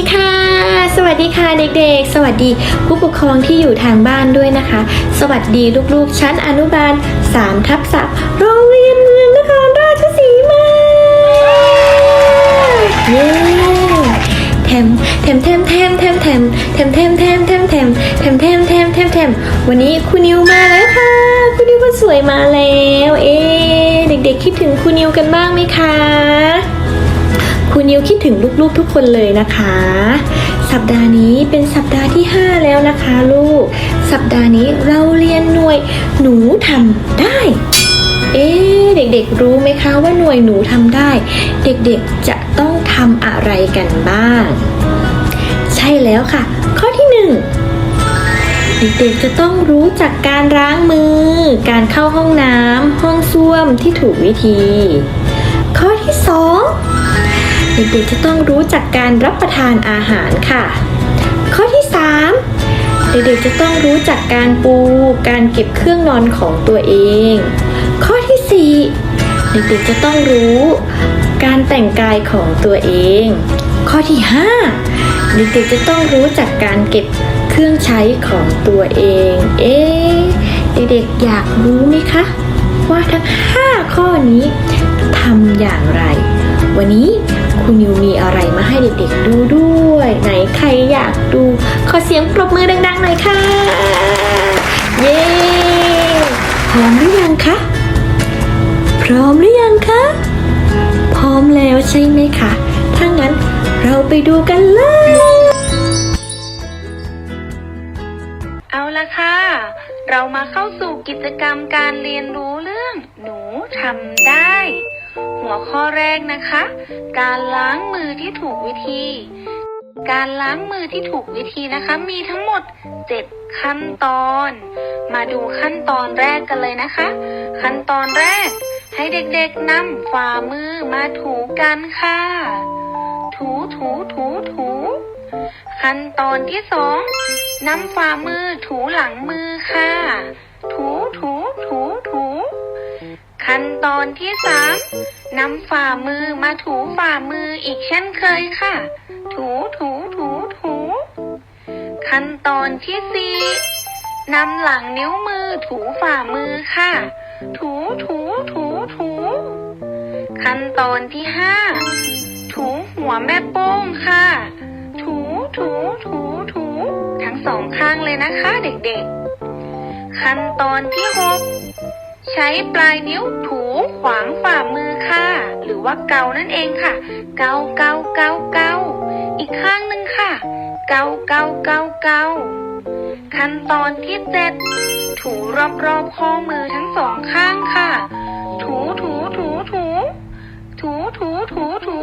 ดีค่ะ สวัสดีค่ะเด็กๆ สวัสดีผู้ปกครองที่อยู่ทางบ้านด้วยนะคะ สวัสดีลูกๆ ชั้นอนุบาล3ทับศัพท์โรงเรียนเมืองนครราชสีมาเย้แถมแถมแถมแถมแถมแถมแถมแถมแถมแถมแถมแถมแถมแถมแถมแถมวันนี้คุณนิวมาแล้วค่ะคุณนิวคนสวยมาแล้ว เอ๊เด็กๆคิดถึงคุณนิวกันบ้างไหมคะ คุณนิวคิดถึงลูกๆทุกคนเลยนะคะ สัปดาห์นี้เป็นสัปดาห์ที่ 5 แล้วนะคะลูก สัปดาห์นี้เราเรียนหน่วยหนูทำได้ เอ๊เด็กๆ รู้ไหมคะว่าหน่วยหนูทำได้ เด็กๆจะต้องทำอะไรกันบ้าง ใช่แล้วค่ะ ข้อที่หนึ่งเด็กๆจะต้องรู้จักการล้างมือ การเข้าห้องน้ำ ห้องส้วมที่ถูกวิธี เด็กๆจะต้องรู้จักการรับประทานอาหารค่ะ ข้อที่ 3 เด็กๆจะต้องรู้จักการปู การเก็บเครื่องนอนของตัวเอง ข้อที่ 4 เด็กๆจะต้องรู้การแต่งกายของตัวเอง ข้อที่ 5 เด็กๆจะต้องรู้จักการเก็บเครื่องใช้ของตัวเอง เอ๊เด็กๆอยากรู้ไหมคะ ว่าทั้ง 5 ข้อนี้ทำอย่างไร วันนี้คุณนิวมีอะไรมาให้เด็กๆดูด้วย ไหนใครอยากดู ขอเสียงปรบมือดังๆหน่อยค่ะ เย้พร้อมหรือยังคะ พร้อมหรือยังคะ พร้อมแล้วใช่ไหมคะ ถ้างั้นเราไปดูกันเลย เอาละค่ะ เรามาเข้าสู่กิจกรรมการเรียนรู้เรื่องหนูทำได้ หัวข้อแรกนะคะ การล้างมือที่ถูกวิธี การล้างมือที่ถูกวิธีนะคะ มีทั้งหมด 7 ขั้นตอน มาดูขั้นตอนแรกกันเลยนะคะ ขั้นตอนแรก ให้เด็กๆนำฝ่ามือมาถูกันค่ะ ถูถูถูถูขั้นตอนที่สองนำฝ่ามือถูหลังมือค่ะ ขั้นตอนที่สามนำฝ่ามือมาถูฝ่ามืออีกเช่นเคยค่ะ ถูถูถูถู ขั้นตอนที่สี่นำหลังนิ้วมือถูฝ่ามือค่ะ ถูถูถูถู ขั้นตอนที่ห้าถูหัวแม่โป้งค่ะ ถูถูถูถู ทั้งสองข้างเลยนะคะเด็กๆ ขั้นตอนที่หก ใช้ปลายนิ้วถูขวางฝ่ามือค่ะ หรือว่าเกานั่นเองค่ะ เกาเกาเกาเกาอีกข้างหนึ่งค่ะ เกาเกาเกาเกาขั้นตอนที่เจ็ดถูรอบๆข้อมือทั้งสองข้างค่ะ ถูถูถูถูถูถูถูถู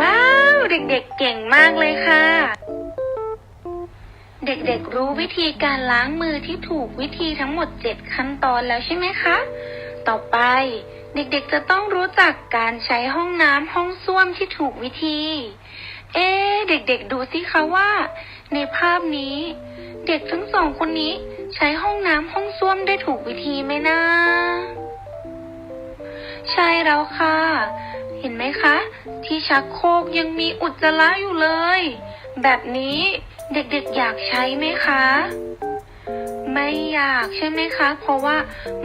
ว้าว เด็กๆเก่งมากเลยค่ะ เด็กๆรู้วิธีการล้างมือที่ถูกวิธีทั้งหมด 7 ขั้นตอนแล้วใช่ไหมคะ ต่อไปเด็กๆจะต้องรู้จักการใช้ห้องน้ำห้องส้วมที่ถูกวิธี เอ๊เด็กๆดูสิคะว่า ในภาพนี้ เด็กทั้งสองคนนี้ใช้ห้องน้ำห้องส้วมได้ถูกวิธีไหมนะ ใช่แล้วค่ะ เห็นไหมคะ ที่ชักโครกยังมีอุจจาระอยู่เลย แบบนี้เด็กๆอยากใช้ไหมคะ ไม่อยากใช่ไหมคะ เพราะว่า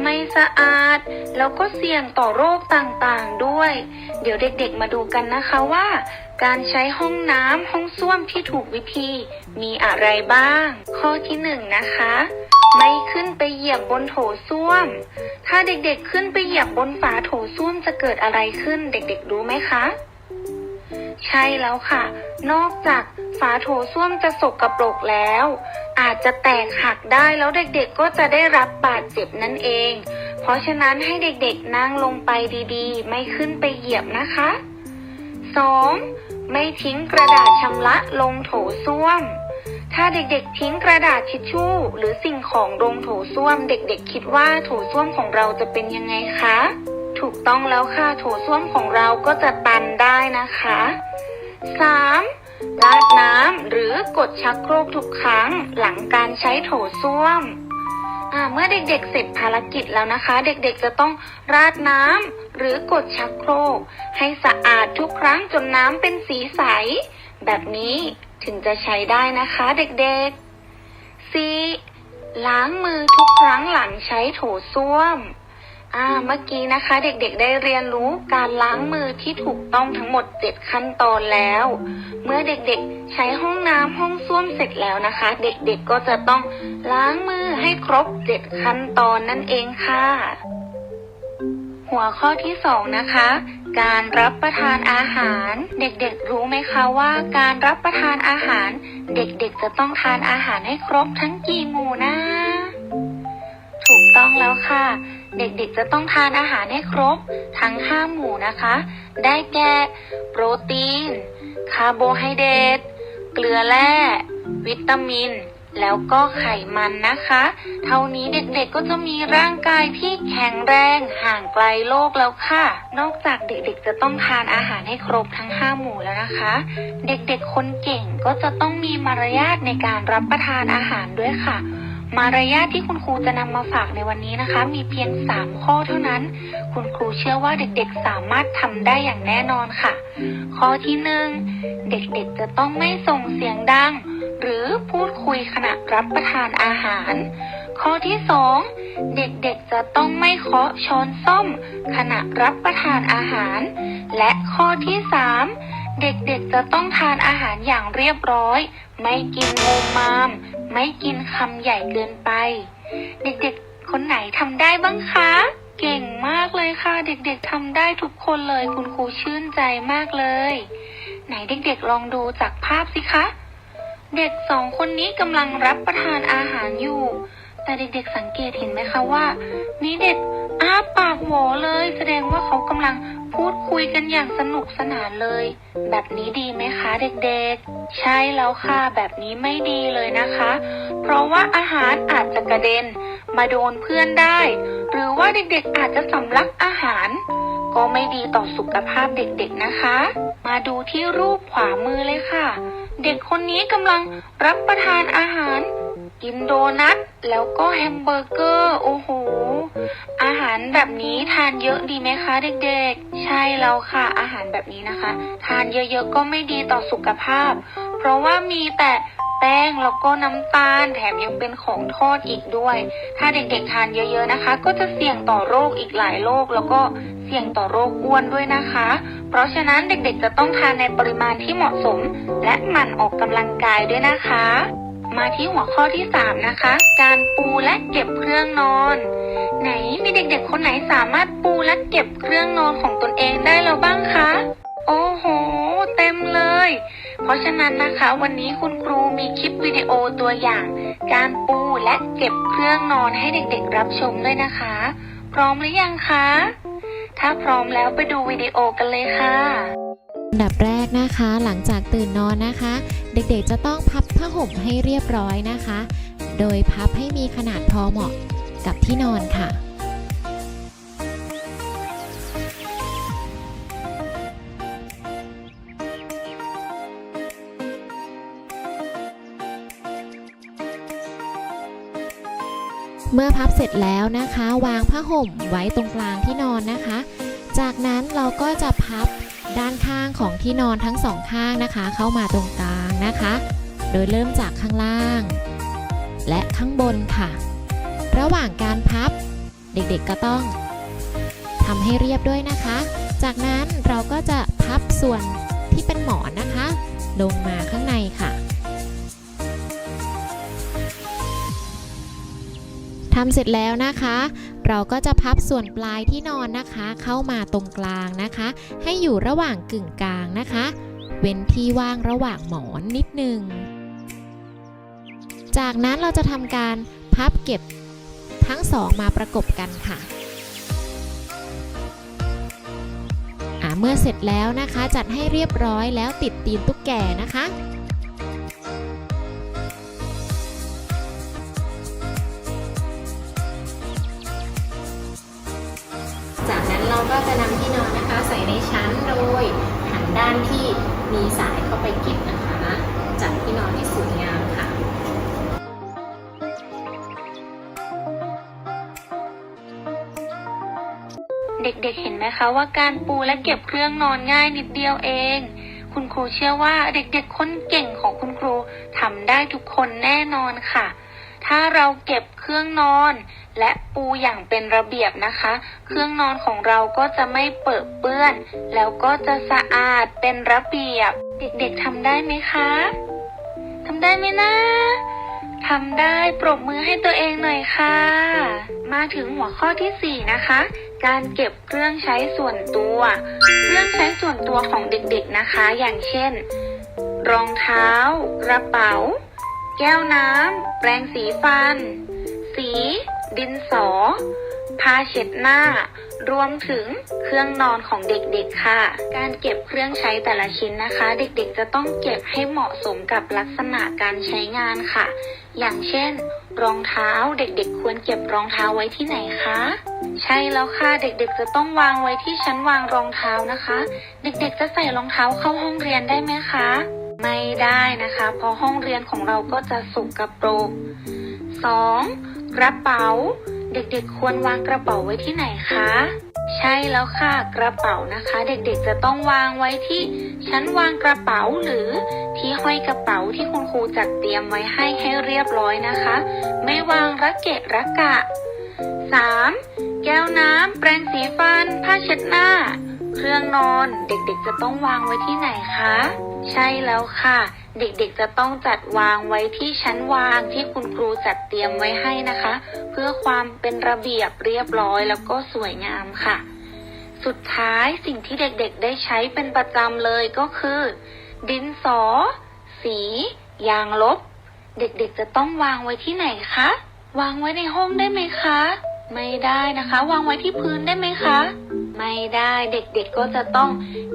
ไม่สะอาด แล้วก็เสี่ยงต่อโรคต่างๆด้วย เดี๋ยวเด็กๆมาดูกันนะคะว่า การใช้ห้องน้ำห้องส้วมที่ถูกวิธี มีอะไรบ้าง ข้อที่หนึ่งนะคะ ไม่ขึ้นไปเหยียบบนโถส้วม ถ้าเด็กๆขึ้นไปเหยียบบนฝาโถส้วมจะเกิดอะไรขึ้น เด็กๆรู้ไหมคะ ใช่แล้วค่ะ นอกจากฝาโถส้วมจะสกรปรกแล้ว อาจจะแตกหักได้แล้วเด็กๆก็จะได้รับบาดเจ็บนั่นเอง เพราะฉะนั้นให้เด็กๆนั่งลงไปดีๆ ไม่ขึ้นไปเหยียบนะคะ 2. ไม่ทิ้งกระดาษชำระลงโถส้วม ถ้าเด็กๆ ทิ้งกระดาษทิชชู่ หรือสิ่งของลงโถส้วม เด็กๆ คิดว่าโถส้วมของเราจะเป็นยังไงคะ ถูกต้องแล้วค่ะโถส้วมของเราก็จะตันได้นะคะ 3. ราดน้ำหรือกดชักโครกทุกครั้งหลังการใช้โถส้วมเมื่อเด็กๆ เสร็จภารกิจแล้วนะคะ เด็กๆจะต้องราดน้ำหรือกดชักโครก ให้สะอาดทุกครั้งจนน้ำเป็นสีใส แบบนี้ถึงจะใช้ได้นะคะเด็กๆ 4. ล้างมือทุกครั้งหลังใช้โถส้วม อ่าเมื่อกี้นะคะ เด็กๆได้เรียนรู้การล้างมือที่ถูกต้องทั้งหมด 7 ขั้นตอนแล้ว เมื่อเด็กๆใช้ห้องน้ำห้องส้วมเสร็จแล้วนะคะ เด็กๆก็จะต้องล้างมือให้ครบ 7 ขั้นตอนนั่นเองค่ะ หัวข้อที่สองนะคะการรับประทานอาหาร เด็กๆ รู้ไหมคะว่าการรับประทานอาหาร เด็กๆ จะต้องทานอาหารให้ครบทั้งกี่หมู่นะ ถูกต้องแล้วค่ะ เด็กๆจะต้องทานอาหารให้ครบทั้งห้าหมู่นะคะ ได้แก่โปรตีน คาร์โบไฮเดรตเกลือแร่ วิตามิน แล้วก็ไขมันนะคะ เท่านี้เด็กๆก็จะมีร่างกายที่แข็งแรงห่างไกลโลกแล้วค่ะ นอกจากเด็กๆจะต้องทานอาหารให้ครบทั้งห้าหมู่แล้วนะคะ เด็กๆคนเก่งก็จะต้องมีมารยาทในการรับประทานอาหารด้วยค่ะ มารยาทที่คุณครูจะนำมาฝากในวันนี้นะคะ มีเพียง 3 ข้อเท่านั้น คุณครูเชื่อว่าเด็กๆ สามารถทำได้อย่างแน่นอนค่ะ ข้อที่หนึ่งเด็กๆ จะต้องไม่ส่งเสียงดัง หรือพูดคุยขณะรับประทานอาหาร ข้อที่สองเด็กๆ จะต้องไม่เคาะช้อนส้อม ขณะรับประทานอาหาร และข้อที่สามเด็กๆ จะต้องทานอาหารอย่างเรียบร้อย ไม่กินมูมาม ไม่กินคำใหญ่เกินไป เด็กๆ คนไหนทำได้บ้างคะ เก่งมากเลยค่ะ เด็กๆทำได้ทุกคนเลยคุณครูชื่นใจมากเลย ไหนเด็กๆลองดูจากภาพสิคะ เด็กสองคนนี้กำลังรับประทานอาหารอยู่ แต่เด็กๆสังเกตเห็นไหมคะว่า มีเด็ก อ้าปากโหวเลย แสดงว่าเขากำลังพูดคุยกันอย่างสนุกสนานเลย แบบนี้ดีไหมคะเด็กๆ ใช่แล้วค่ะ แบบนี้ไม่ดีเลยนะคะ เพราะว่าอาหารอาจจะกระเด็น มาโดนเพื่อนได้ หรือว่าเด็กๆอาจจะสำลักอาหาร ก็ไม่ดีต่อสุขภาพเด็กๆนะคะ มาดูที่รูปขวามือเลยค่ะ เด็กคนนี้กำลังรับประทานอาหาร กินโดนัทแล้วก็แฮมเบอร์เกอร์ โอ้โห อาหารแบบนี้ทานเยอะดีไหมคะเด็กๆ ใช่แล้วค่ะ อาหารแบบนี้นะคะ ทานเยอะๆก็ไม่ดีต่อสุขภาพ เพราะว่ามีแต่แป้งแล้วก็น้ำตาลแถมยังเป็นของทอดอีกด้วย ถ้าเด็กๆทานเยอะๆนะคะ ก็จะเสี่ยงต่อโรคอีกหลายโรคแล้วก็เสี่ยงต่อโรคอ้วนด้วยนะคะ เพราะฉะนั้นเด็กๆจะต้องทานในปริมาณที่เหมาะสม และหมั่นออกกำลังกายด้วยนะคะ มาที่หัวข้อที่ 3 นะคะ การปูและเก็บเครื่องนอน ไหนมีเด็กๆ คนไหนสามารถปูและเก็บเครื่องนอนของตนเองได้แล้วบ้างคะ โอ้โห เต็มเลย เพราะฉะนั้นนะคะ วันนี้คุณครูมีคลิปวิดีโอตัวอย่าง การปูและเก็บเครื่องนอนให้เด็กๆ รับชมด้วยนะคะ พร้อมหรือยังคะ ถ้าพร้อมแล้วไปดูวิดีโอกันเลยค่ะอันดับแรกนะคะหลังจากตื่นนอนนะคะ เด็กๆจะต้องพับผ้าห่มให้เรียบร้อยนะคะ โดยพับให้มีขนาดพอเหมาะ กับที่นอนค่ะ เมื่อพับเสร็จแล้วนะคะ วางผ้าห่มไว้ตรงกลางที่นอนนะคะ จากนั้นเราก็จะพับด้านข้างของที่นอนทั้งสองข้างนะคะ เข้ามาตรงกลางนะคะ โดยเริ่มจากข้างล่าง และข้างบนค่ะ ระหว่างการพับ เด็กๆก็ต้องทำให้เรียบด้วยนะคะ จากนั้นเราก็จะพับส่วนที่เป็นหมอนนะคะ ลงมาข้างในค่ะทำเสร็จแล้วนะคะ เราก็จะพับส่วนปลายที่นอนนะคะ เข้ามาตรงกลางนะคะ ให้อยู่ระหว่างกึ่งกลางนะคะ เว้นที่ว่างระหว่างหมอนนิดนึง จากนั้นเราจะทำการพับเก็บ ทั้งสองมาประกบกันค่ะอ่าเมื่อเสร็จแล้วนะคะจัดให้เรียบร้อยแล้วติดตีนตุ๊กแกนะคะ จากนั้นเราก็จะนำที่นอนนะคะ ใส่ในชั้นโดยหันด้านที่มีสายเข้าไปเก็บนะคะ จัดที่นอนที่สวย เด็กๆเห็นไหมคะว่าการปูและเก็บเครื่องนอนง่ายนิดเดียวเอง คุณครูเชื่อว่าเด็กๆคนเก่งของคุณครูทำได้ทุกคนแน่นอนค่ะ ถ้าเราเก็บเครื่องนอน และปูอย่างเป็นระเบียบนะคะ เครื่องนอนของเราก็จะไม่เปิดเปื้อน แล้วก็จะสะอาดเป็นระเบียบ เด็กๆทำได้ไหมคะทำได้ไหมนะ ทำได้ปรบมือให้ตัวเองหน่อยค่ะ มาถึงหัวข้อที่สี่นะคะ การเก็บเครื่องใช้ส่วนตัว เครื่องใช้ส่วนตัวของเด็กๆนะคะ อย่างเช่น รองเท้า กระเป๋า แก้วน้ำแปรงสีฟัน สี ดินสอ ผ้าเช็ดหน้ารวมถึงเครื่องนอนของเด็กๆค่ะ การเก็บเครื่องใช้แต่ละชิ้นนะคะ เด็กๆจะต้องเก็บให้เหมาะสมกับลักษณะการใช้งานค่ะ อย่างเช่น รองเท้าเด็กๆ ควรเก็บรองเท้าไว้ที่ไหนคะ ใช่แล้วค่ะเด็กๆ จะต้องวางไว้ที่ชั้นวางรองเท้านะคะ เด็กๆ จะใส่รองเท้าเข้าห้องเรียนได้ไหมคะ ไม่ได้นะคะ เพราะห้องเรียนของเราก็จะสกปรก 2. กระเป๋า เด็กๆ ควรวางกระเป๋าไว้ที่ไหนคะ ใช่แล้วค่ะกระเป๋านะคะ เด็กๆ จะต้องวางไว้ที่ชั้นวางกระเป๋าหรือที่ห้อยกระเป๋าที่คุณครูจัดเตรียมไว้ให้ให้เรียบร้อยนะคะ ไม่วางระเกะระกะ 3. แก้วน้ำแปรงสีฟัน ผ้าเช็ดหน้า เครื่องนอนเด็กๆ จะต้องวางไว้ที่ไหนคะ ใช่แล้วค่ะ เด็กๆจะต้องจัดวางไว้ที่ชั้นวางที่คุณครูจัดเตรียมไว้ให้นะคะ เพื่อความเป็นระเบียบเรียบร้อยแล้วก็สวยงามค่ะ สุดท้ายสิ่งที่เด็กๆได้ใช้เป็นประจำเลยก็คือ ดินสอ สี ยางลบ เด็กๆจะต้องวางไว้ที่ไหนคะ วางไว้ในห้องได้ไหมคะ ไม่ได้นะคะ วางไว้ที่พื้นได้ไหมคะ ไม่ได้เด็กๆก็จะต้อง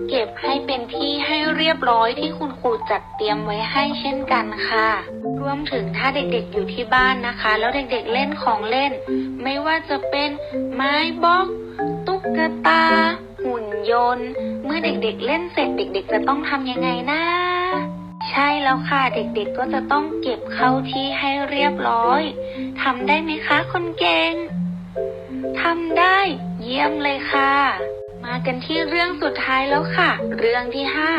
เก็บให้เป็นที่ให้เรียบร้อยที่คุณครูจัดเตรียมไว้ให้เช่นกันค่ะ รวมถึงถ้าเด็กๆอยู่ที่บ้านนะคะ แล้วเด็กๆเล่นของเล่น ไม่ว่าจะเป็นไม้บล็อกตุ๊กตา หุ่นยนต์ เมื่อเด็กๆเล่นเสร็จเด็ก ๆ จะต้องทำยังไงนะใช่แล้วค่ะเด็กๆก็จะต้องเก็บเข้าที่ให้เรียบร้อยทำได้ไหมคะคนเก่ง ทำได้ เยี่ยมเลยค่ะ มากันที่เรื่องสุดท้ายแล้วค่ะ เรื่องที่ห้า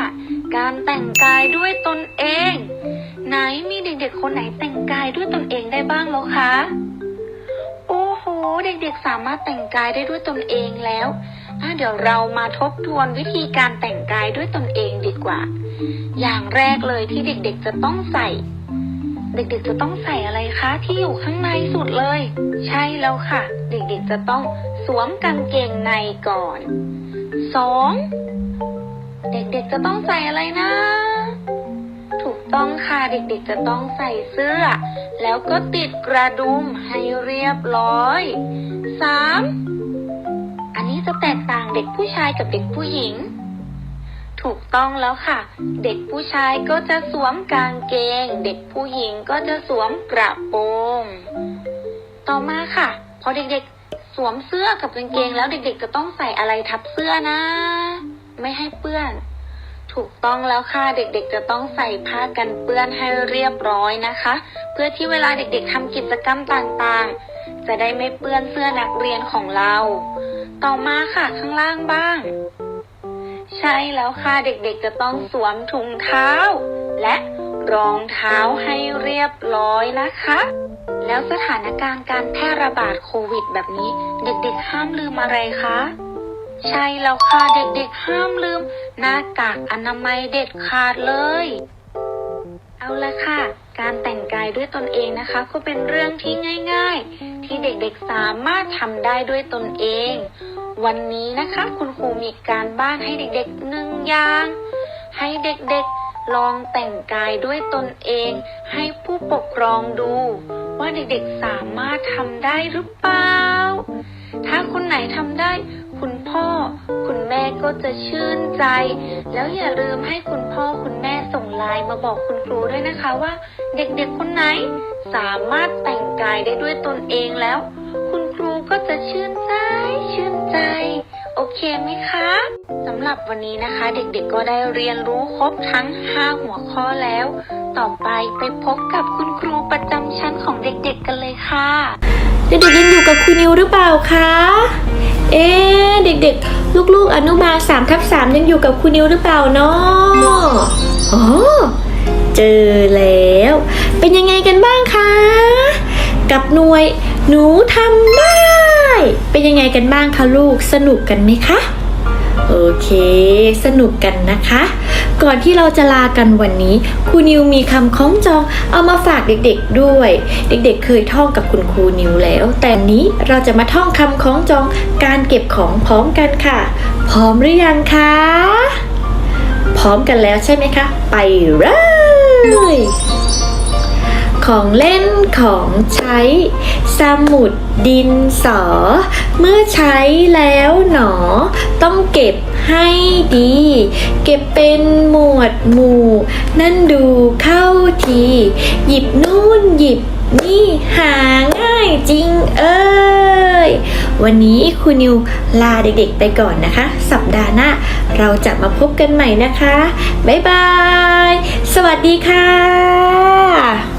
การแต่งกายด้วยตนเอง ไหนมีเด็กๆคนไหนแต่งกายด้วยตนเองได้บ้างแล้วคะโอ้โห เด็กๆสามารถแต่งกายได้ด้วยตนเองแล้วเดี๋ยวเรามาทบทวนวิธีการแต่งกายด้วยตนเองดีกว่า อย่างแรกเลยที่เด็กๆจะต้องใส่ เด็กๆจะต้องใส่อะไรคะ ที่อยู่ข้างในสุดเลย ใช่แล้วค่ะ เด็กๆจะต้องสวมกางเกงในก่อนสองเด็กๆจะต้องใส่อะไรนะ ถูกต้องค่ะเด็กๆจะต้องใส่เสื้อ แล้วก็ติดกระดุมให้เรียบร้อยสามอันนี้จะแตกต่างเด็กผู้ชายกับเด็กผู้หญิงถูกต้องแล้วค่ะ เด็กผู้ชายก็จะสวมกางเกง เด็กผู้หญิงก็จะสวมกระโปรง ต่อมาค่ะ อเด็กๆสวมเสื้อกับกางเกงแล้วเด็กๆจะต้องใส่อะไรทับเสื้อนะ ไม่ให้เปื้อน ถูกต้องแล้วค่ะเด็กๆ จะต้องใส่ผ้ากันเปื้อนให้เรียบร้อยนะคะ เพื่อที่เวลาเด็กๆทำกิจกรรมต่างๆ จะได้ไม่เปื้อนเสื้อนักเรียนของเรา ต่อมาค่ะข้างล่างบ้าง ใช่แล้วค่ะเด็กๆ จะต้องสวมถุงเท้า และรองเท้าให้เรียบร้อยนะคะ แล้วสถานการณ์การแพร่ระบาดโควิดแบบนี้ เด็กๆห้ามลืมอะไรคะ ใช่แล้วค่ะเด็กๆห้ามลืม หน้ากากอนามัยเด็ดขาดเลย เอาละค่ะ การแต่งกายด้วยตนเองนะคะ ก็เป็นเรื่องที่ง่าย ๆ ที่เด็กๆสามารถทำได้ด้วยตนเอง วันนี้นะคะคุณครูมีการบ้านให้เด็กๆหนึ่งอย่าง ให้เด็กๆลองแต่งกายด้วยตนเองให้ผู้ปกครองดู ว่าเด็กๆสามารถทำได้หรือเปล่า ถ้าคนไหนทำได้ คุณพ่อ คุณแม่ก็จะชื่นใจ แล้วอย่าลืมให้คุณพ่อคุณแม่ส่งไลน์มาบอกคุณครูด้วยนะคะว่า เด็กๆคนไหนสามารถแต่งกายได้ด้วยตนเองแล้ว คุณครูก็จะชื่นใจ ชื่นใจ โอเคไหมคะสำหรับวันนี้นะคะ เด็กๆก็ได้เรียนรู้ครบทั้ง 5 หัวข้อแล้ว ต่อไปไปพบกับคุณครูประจำชั้นของเด็กๆกันเลยค่ะ เด็กๆยังอยู่กับครูนิวหรือเปล่าคะ เอ๊เด็กๆ ลูกๆ อนุบาล3ทับ3ยังอยู่กับครูนิวหรือเปล่าเนาะอ๋อเจอแล้ว เป็นยังไงกันบ้างคะ กับหน่วยหนูทำได้ เป็นยังไงกันบ้างคะลูกสนุกกันไหมคะ โอเค สนุกกันนะคะ ก่อนที่เราจะลากันวันนี้ครูนิวมีคำคล้องจองเอามาฝากเด็กๆด้วย เด็กๆ เคยท่องกับคุณครูนิวแล้ว แต่วันนี้เราจะมาท่องคำคล้องจองการเก็บของพร้อมกันค่ะ พร้อมหรือยังคะพร้อมกันแล้วใช่ไหมคะ ไปเลยของเล่นของใช้ สมุดดินสอ เมื่อใช้แล้วหนอ ต้องเก็บให้ดี เก็บเป็นหมวดหมู่ นั่นดูเข้าที หยิบนู่นหยิบนี่หาง่ายจริงเอ้ย วันนี้ครูนิวลาเด็กๆไปก่อนนะคะ สัปดาห์หน้าเราจะมาพบกันใหม่นะคะ บ๊ายบาย สวัสดีค่ะ